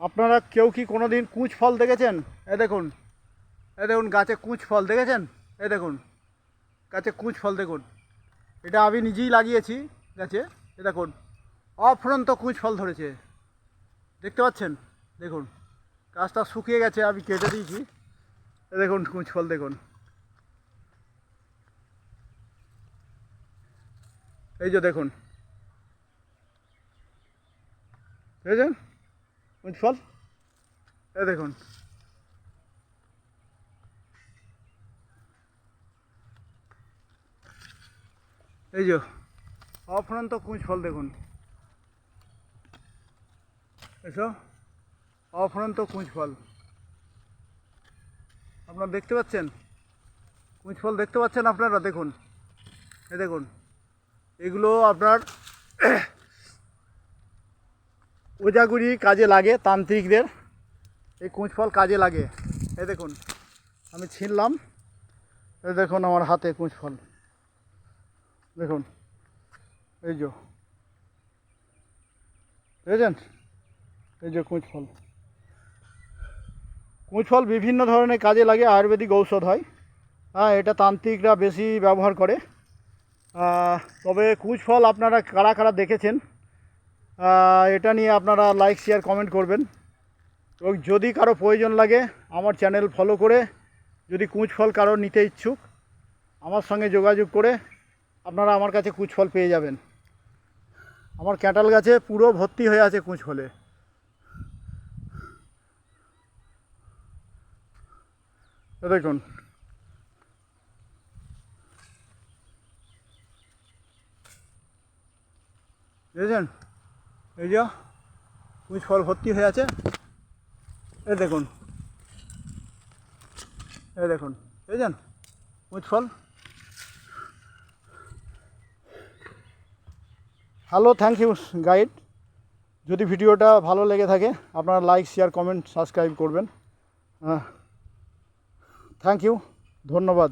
আপনারা কেউ কি কোনো দিন কুঁচ ফল দেখেছেন? এ দেখুন এ দেখুন, গাছে কুঁচ ফল দেখেছেন? এ দেখুন, গাছে কুঁচ ফল দেখুন। এটা আমি নিজেই লাগিয়েছি গাছে, এ দেখুন, অফুরন্ত কুঁচ ফল ধরেছে। দেখতে পাচ্ছেন? দেখুন, গাছটা শুকিয়ে গেছে, আমি কেটে দিয়েছি। এ দেখুন, কুঁচ ফল দেখুন। এই যে দেখুন। কুঁচ ফল এই দেখুন। এই যে, অফুরন্ত কুঁচ ফল দেখুন। এসো, অফুরন্ত কুঁচ ফল। আপনারা দেখতে পাচ্ছেন? কুঁচ ফল দেখতে পাচ্ছেন আপনারা? দেখুন। এ দেখুন। এগুলো আপনার ওজাগুড়ি কাজে লাগে, তান্ত্রিকদের। এই কুঁচ ফল কাজে লাগে। এ দেখুন, আমি ছিনলাম। এ দেখুন আমার হাতে কুঁচ ফল। দেখুন, এই যে। দেখেছেন এই যে কুঁচ ফল। কুঁচ ফল বিভিন্ন ধরনের কাজে লাগে, আয়ুর্বেদিক ঔষধ হয়। হ্যাঁ এটা তান্ত্রিকরা বেশি ব্যবহার করে। তবে কুঁচ ফল আপনারা কারা কারা দেখেছেন? এটা নিয়ে আপনারা লাইক শেয়ার কমেন্ট করবেন। এবং যদি কারও প্রয়োজন লাগে, আমার চ্যানেল ফলো করে, যদি কুঁচ ফল কারও নিতে ইচ্ছুক, আমার সঙ্গে যোগাযোগ করে, আপনারা আমার কাছে কুঁচ ফল পেয়ে যাবেন। আমার ক্যাটাল গাছে পুরো ভর্তি হয়ে আছে কুঁচ ফলে। দেখুন। বুঝেছেন এই যে কুঁচ ফল ভর্তি হয়ে আছে। এই দেখুন। এই দেখুন। বুঝেছেন কুঁচ ফল। হ্যালো থ্যাংক ইউ গাইড যদি ভিডিওটা ভালো লেগে থাকে, আপনারা লাইক শেয়ার কমেন্ট সাবস্ক্রাইব করবেন। হ্যাঁ থ্যাংক ইউ ধন্যবাদ।